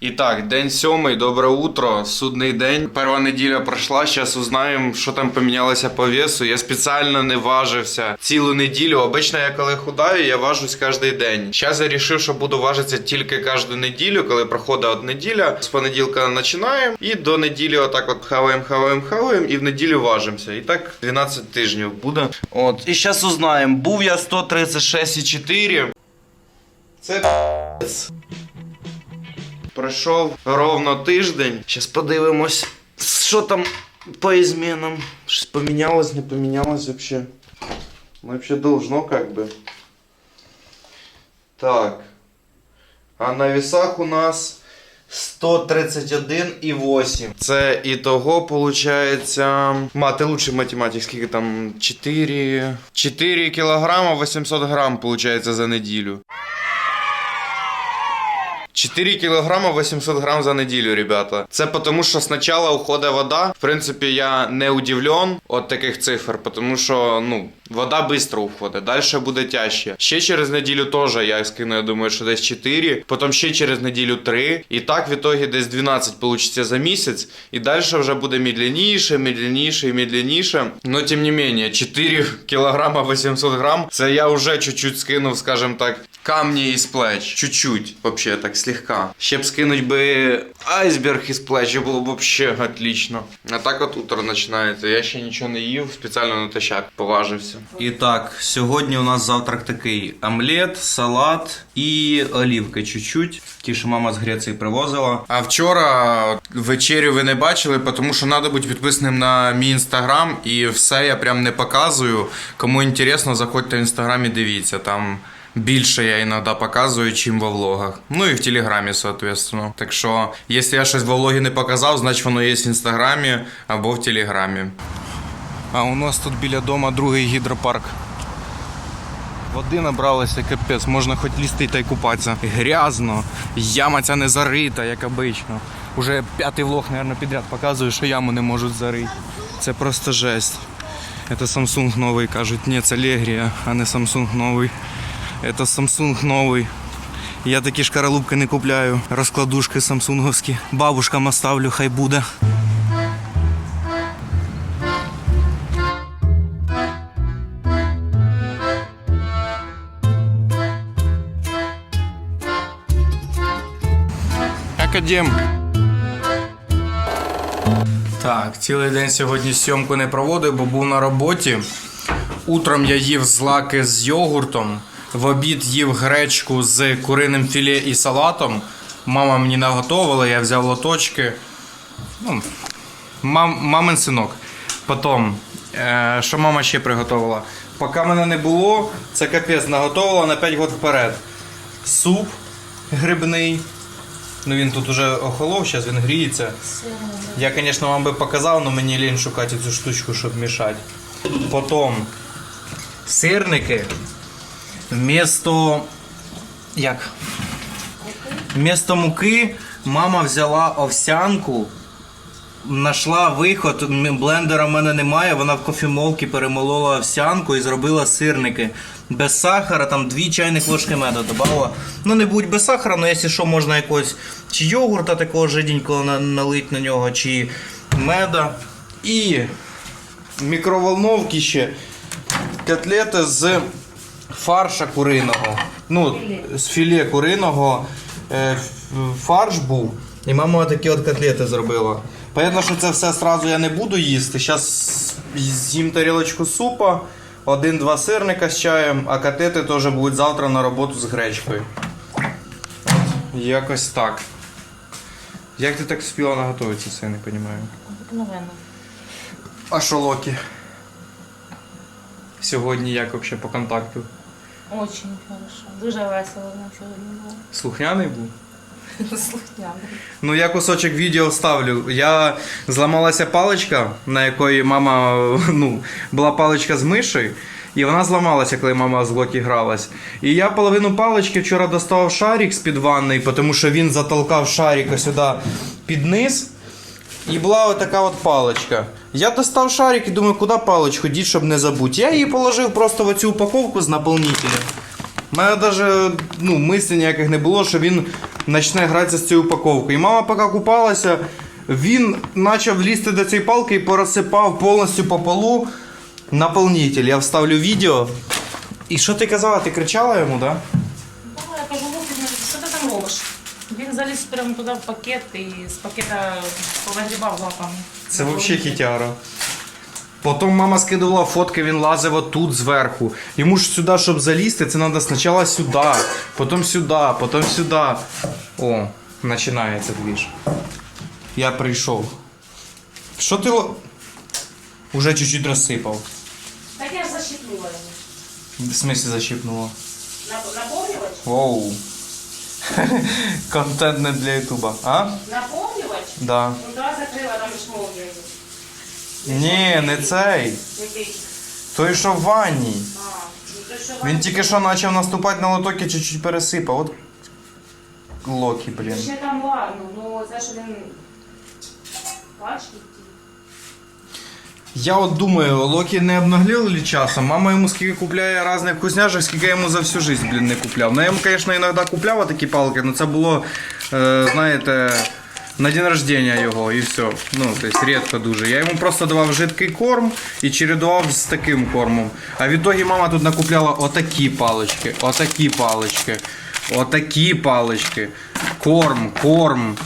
І так, день сьомий, добре утро, судний день. Перша неділя пройшла. Зараз узнаємо, що там помінялося по весу. Я спеціально не важився цілу неділю. Обично я коли худаю, я важусь кожен день. Зараз я вирішив, що буду важитися тільки кожну неділю, коли проходить от неділя. З понеділка починаємо і до неділі отак от хаваємо, хаваємо, хаваємо і в неділю важимося. І так 12 тижнів буде. От. І зараз узнаємо, був я 136,4. Це. Пройшов ровно тиждень. Зараз подивимось, що там по змінам. Щось помінялось, не помінялось вообще. Ну, вообще должно как бы. Так. А на весах у нас 131,8. Це і того получається. Ма, ти лучший математик, скільки там? 4. 4 кілограма 800 грам получається за неділю. 4 кілограма 800 грам за неділю, ребята. Це тому, що спочатку уходить вода. В принципі, я не удивлен от таких цифр, тому що ну, вода швидко уходить. Далі буде тяжче. Ще через неділю теж я скину, я думаю, що десь 4, потім ще через неділю 3. І так в ітогі десь 12 вийде за місяць. І далі вже буде медленніше, медленніше і медленніше. Но тим не менее, 4 кілограма 800 грам. Це я вже чуть-чуть скинув, скажімо так, камні із плеч. Чуть-чуть, вообще так слегка. Ще б скинуть би айсберг із плеч, і було б вообще отлично. А так от утро починається. Я ще нічого не їв, спеціально натощак поважився. І так, сьогодні у нас завтрак такий: омлет, салат і олівки чуть-чуть. Ті, що мама з Греції привозила. А вчора вечерю ви не бачили, тому що треба бути підписаним на мій інстаграм, і все я прям не показую. Кому інтересно, заходьте в інстаграм і дивіться там. Більше я іноді показую, чим во влогах. Ну і в Телеграмі, соответственно. Так що, якщо я щось во влогі не показав, значить воно є в інстаграмі або в Телеграмі. А у нас тут біля дома другий гідропарк. Води набралося, капець, можна хоч лізти та й купатися. Грязно, яма ця не зарита, як обично. Уже п'ятий влог, мабуть, підряд показую, що яму не можуть зарити. Це просто жесть. Это Samsung новий, кажуть, ні, це Легрія, а не Samsung новий. Это Samsung новий. Я такі шкаралупки не купляю. Розкладушки самсунговські. Бабушкам оставлю, хай буде. Академ. Так, цілий день сьогодні зйомку не проводив, бо був на роботі. Утром я їв злаки з йогуртом. В обід їв гречку з куриним філе і салатом. Мама мені наготовила, я взяв лоточки. Ну, мам, мамин синок. Потім, е, що мама ще приготувала? Поки мене не було, це капець наготовила на 5 років вперед. Суп грибний. Ну він тут уже охолов, зараз він гріється. Я, звісно, вам би показав, але мені лінь шукати цю штучку, щоб мішати. Потім сирники. Вместо. Як? Вместо муки мама взяла овсянку. Знайшла виход, блендера в мене немає, вона в кофемолці перемолола овсянку і зробила сирники. Без сахара, там 2 чайних ложки меду додала. Ну не будь без сахара, але якщо що, можна якогось чи йогурта такого жиденького на- налить на нього, чи меда. І мікроволновки ще котлети з фарша куриного. Ну, з філе куриного е, фарш був. І мама такі от котлети зробила. Понятно, що це все одразу я не буду їсти. Зараз з'їм тарілочку супа, один-два сирника з чаєм, а котлети теж будуть завтра на роботу з гречкою. От, якось так. Як ти так спіла наготуватися, це я не розумію. Обыкновенно. А що Локі? Сьогодні як взагалі по контакту? Очень хорошо. Дуже весело на сьогодні було. Слухняний був? Слухняно. Ну, я кусочок відео вставлю. Я зламалася паличка, на якої мама, ну, була паличка з мишею, і вона зламалася, коли мама з Локі гралась. І я половину палички вчора доставав шарик з-під ванної, тому що він затолкав шарика сюди під низ. І була от така от паличка. Я достав шарик і думаю, куди паличку діть, щоб не забути. Я її положив просто в оцю упаковку з наповнителем. У мене навіть ну, мислі ніяких не було, що він почне гратися з цією упаковкою. І мама поки купалася, він почав лізти до цієї палки і порозсипав повністю по полу наповнитель. Я вставлю відео. І що ти казала? Ти кричала йому, так? Да? Ну, я кажу, «Луки, ну, що ти там робиш? Він заліз прямо туди в пакет і з пакета повигрібав лапами. Це взагалі хітяра. Потім мама скидувала фотки, він лазив отут зверху. Йому ж сюди, щоб залізти, це треба спочатку сюди, потім сюди, потім сюди. О, починається двіж. Я прийшов. Що ти. Уже чуть-чуть розсипав. Так я ж защипнула. В смислі защипнуло. Наповнювач? Воу. Контент не для Ютуба. А? Наповнювач? Да. Ну давай закрила, там ж мовлю. Ні, не цей. Який? Той, що в ванні. А, ну то що Він тільки що почав наступати на лоток і чуть-чуть пересипав. От Локі, блін. Ще там ладно, ну це ж він пачки ті. Я от думаю, Локі не обнаглел ли часом? Мама йому скільки купляє різних вкусняшок, скільки я йому за всю життя, блін, не купляв. Ну я йому, звісно, іноді купляв такі палки, але це було, е, знаєте, на день рождення його і все. Ну, тобто рідко дуже. Я йому просто давав жидкий корм і чередував з таким кормом. А в ітогі мама тут накупляла отакі палички, отакі палички, отакі палички, корм, корм.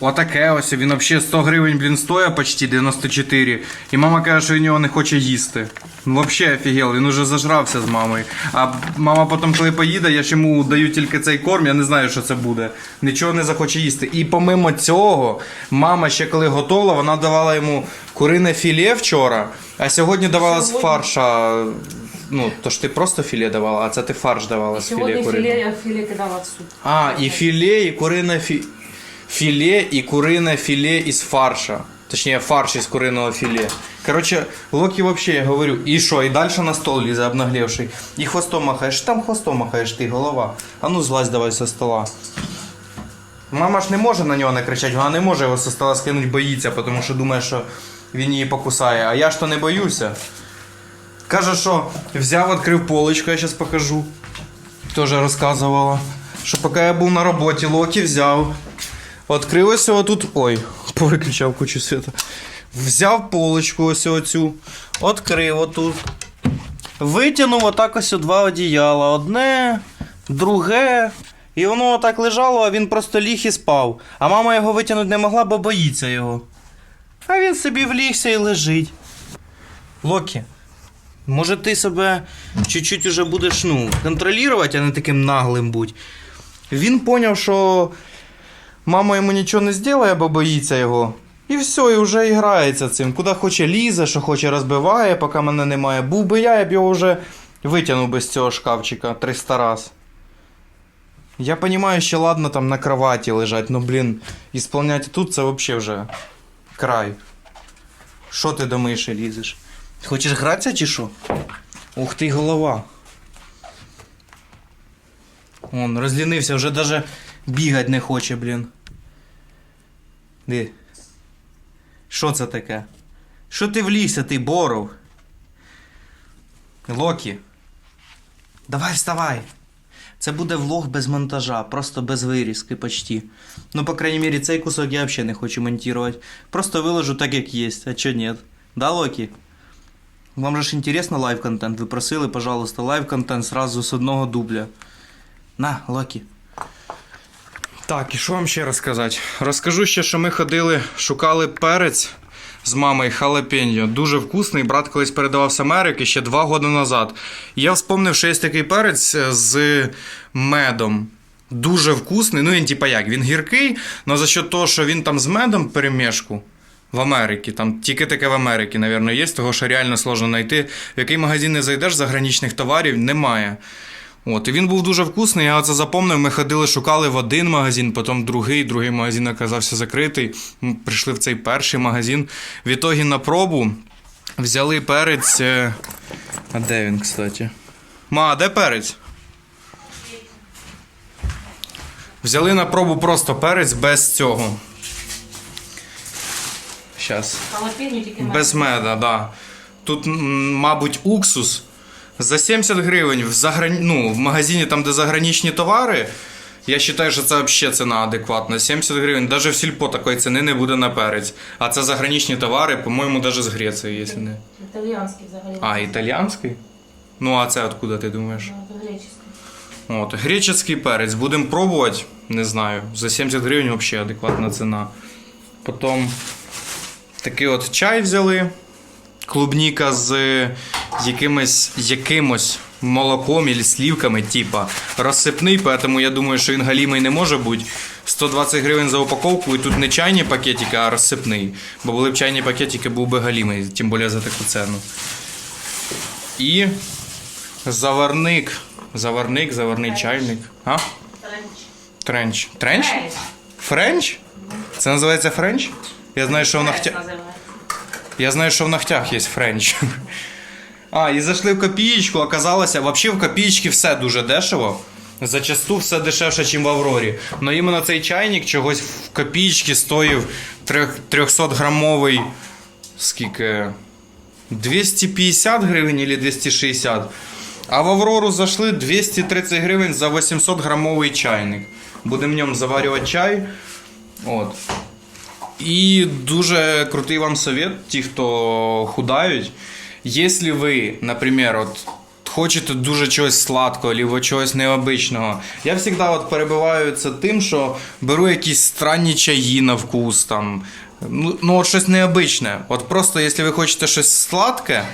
Отаке ось, він взагалі 100 гривень, блін, стоїть почти 94. І мама каже, що він його не хоче їсти. Ну, взагалі офігел, він уже зажрався з мамою. А мама потім, коли поїде, я ж йому даю тільки цей корм, я не знаю, що це буде. Нічого не захоче їсти. І помимо цього, мама ще коли готувала, вона давала йому курине філе вчора, а сьогодні давала з фарша. Ну, то ж ти просто філе давала, а це ти фарш давала з філе Сьогодні куриного. філе, філе кидала в суп. А, і філе, і курине фі... філе, і курине філе із фарша. Точніше, фарш із куриного філе. Коротше, Локі вообще, я говорю, і що, і далі на стол лізе обнаглівший. І хвостом махаєш, там хвостом махаєш ти, голова. А ну злазь давай со стола. Мама ж не може на нього не кричати, вона не може його со стола скинути, боїться, тому що думає, що він її покусає. А я ж то не боюся. Каже, що взяв, відкрив поличку, я зараз покажу теж розказувала, що поки я був на роботі, Локі взяв. Відкрив ось тут. Ой, повиключав кучу світу. Взяв полочку ось оцю, відкрив отут. Витягнув отак ось два одіяла. Одне, друге. І воно отак лежало, а він просто ліг і спав. А мама його витягнути не могла, бо боїться його. А він собі влігся і лежить. Локі, Може, ти себе чуть-чуть уже будеш ну, контролювати, а не таким наглим будь. Він поняв, що мама йому нічого не зробить, бо боїться його. І все, і вже і грається цим. Куди хоче лізе, що хоче розбиває, поки мене немає. Був би я, я б його вже витягнув би з цього шкафчика 300 раз. Я розумію, що ладно там на кроваті лежать, ну блін, ісполняти тут це взагалі вже край. Що ти до миші лізеш? Хочеш гратися чи що? Ух ти, голова. Он розлінився, вже даже бігати не хоче, блін. Ди. Що це таке? Що ти влізся, ти боров? Локі. Давай вставай. Це буде влог без монтажа, просто без вирізки почти. Ну, по крайней мере, цей кусок я взагалі не хочу монтувати. Просто виложу так, як є, а чо нет? Да, Локі? Вам же ж интересно лайв-контент? Ви просили, пожалуйста, лайв-контент сразу з одного дубля. На, Локі. Так, і що вам ще розказати? Розкажу ще, що ми ходили, шукали перець з мамою халапеньо. Дуже вкусний. Брат колись передавав з Америки ще два роки назад. І я вспомнив, що є такий перець е, з медом. Дуже вкусний. Ну, він типа як, він гіркий, але за що того, що він там з медом перемішку. В Америці, там тільки таке в Америці, напевно, є, того що реально сложно знайти. В який магазин не зайдеш, заграничних товарів немає. От, і він був дуже вкусний, я це запомнив. Ми ходили, шукали в один магазин, потім другий, другий магазин оказався закритий. Ми прийшли в цей перший магазин. В ітогі на пробу взяли перець. е, А де він, кстати? Ма, а де перець? Взяли на пробу просто перець без цього. Щас. Без меда, да. Тут, мабуть, уксус. За 70 гривень в, загран... ну, в магазині, там, де заграничні товари, Я вважаю, що це взагалі ціна адекватна. 70 гривень, навіть в сільпо такої ціни не буде на перець. А це заграничні товари, по-моєму, навіть з Греції, якщо не. Італіянський взагалі. А, італіянський? Ну, а це откуда ти думаєш? Ну, греческий. От, греческий перець. Будемо пробувати, не знаю. За 70 гривень взагалі адекватна ціна. Потім такий от чай взяли. Клубніка з якимось, якимось молоком і слівками, типа розсипний, тому я думаю, що він галімий не може бути. 120 гривень за упаковку, і тут не чайні пакетики, а розсипний. Бо були б чайні пакетики, був би галімий, тим більше за таку ціну. І заварник. Заварник, заварний чайник. А? Френч. Тренч. Тренч? Френч. Френч? Це називається френч? Я знаю, що в ногтях. Я знаю, що в ногтях є френч. А, і зайшли в копієчку, оказалося, взагалі в копієчці все дуже дешево. Зачасту все дешевше, ніж в Аврорі. Но іменно цей чайник чогось в копієчці стоїв 300 грамовий. Скільки? 250 гривень або 260. А в Аврору зайшли 230 гривень за 800 грамовий чайник. Будемо в ньому заварювати чай. От. І дуже крутий вам совет, ті, хто худають. Якщо ви, наприклад, от, хочете дуже чогось сладкого, або чогось необичного, я завжди от перебиваю це тим, що беру якісь странні чаї на вкус, там, ну, ну от щось необичне. От просто, якщо ви хочете щось сладке,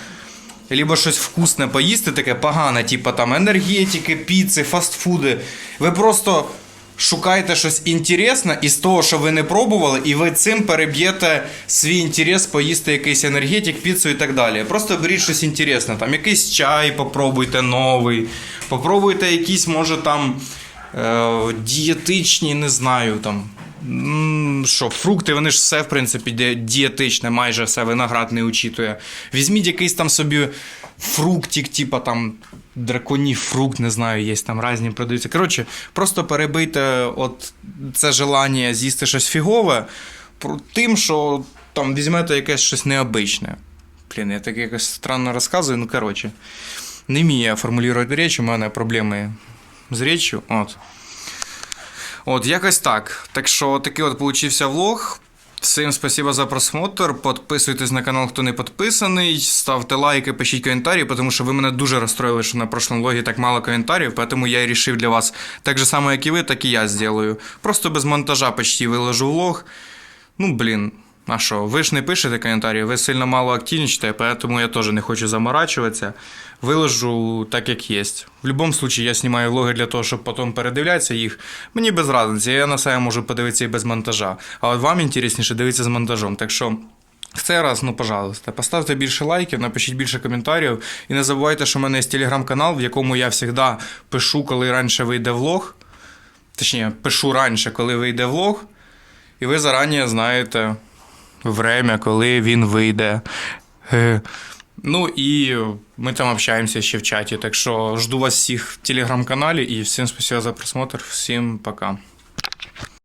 либо щось вкусне поїсти, таке погане, типу там енергетики, піци, фастфуди. Ви просто шукаєте щось інтересне із того, що ви не пробували, і ви цим переб'єте свій інтерес поїсти якийсь енергетик, піцу і так далі. Просто беріть щось інтересне, там якийсь чай попробуйте новий, попробуйте якісь, може там е, дієтичні, не знаю, там. Що, фрукти, вони ж все, в принципі, дієтичне, майже все виноград не учитує. Візьміть якийсь там собі фруктик, типа там драконій фрукт, не знаю, є там різні продаються. Коротше, просто перебийте от це желання з'їсти щось фігове тим, що там візьмете якесь щось необичне. Блін, я так якось странно розказую, ну коротше. Не вмію я формулювати речі, у мене проблеми з реччю. От. От, якось так. Так що такий от получився влог. Всім спасибо за просмотр. Подписуйтесь на канал, хто не підписаний. Ставте лайки, пишіть коментарі, тому що ви мене дуже розстроїли, що на прошлому влогі так мало коментарів, тому я і рішив для вас так же само, як і ви, так і я зроблю. Просто без монтажа почти виложу влог. Ну, блін. А що, ви ж не пишете коментарі, ви сильно мало активничаєте, тому я теж не хочу заморачуватися. Виложу так, як є. В будь-якому випадку я знімаю влоги для того, щоб потім передивлятися їх. Мені без разниці, я на себе можу подивитися і без монтажа. А от вам інтересніше дивитися з монтажом. Так що. В цей раз, ну, пожалуйста, поставте більше лайків, напишіть більше коментарів. І не забувайте, що в мене є телеграм-канал, в якому я завжди пишу, коли раніше вийде влог. Точніше, пишу раніше, коли вийде влог. І ви зарані знаєте время, коли він вийде. Е, Ну і ми там общаємося ще в чаті. Так що жду вас всіх в телеграм-каналі і всім спасибо за просмотр. Всім пока.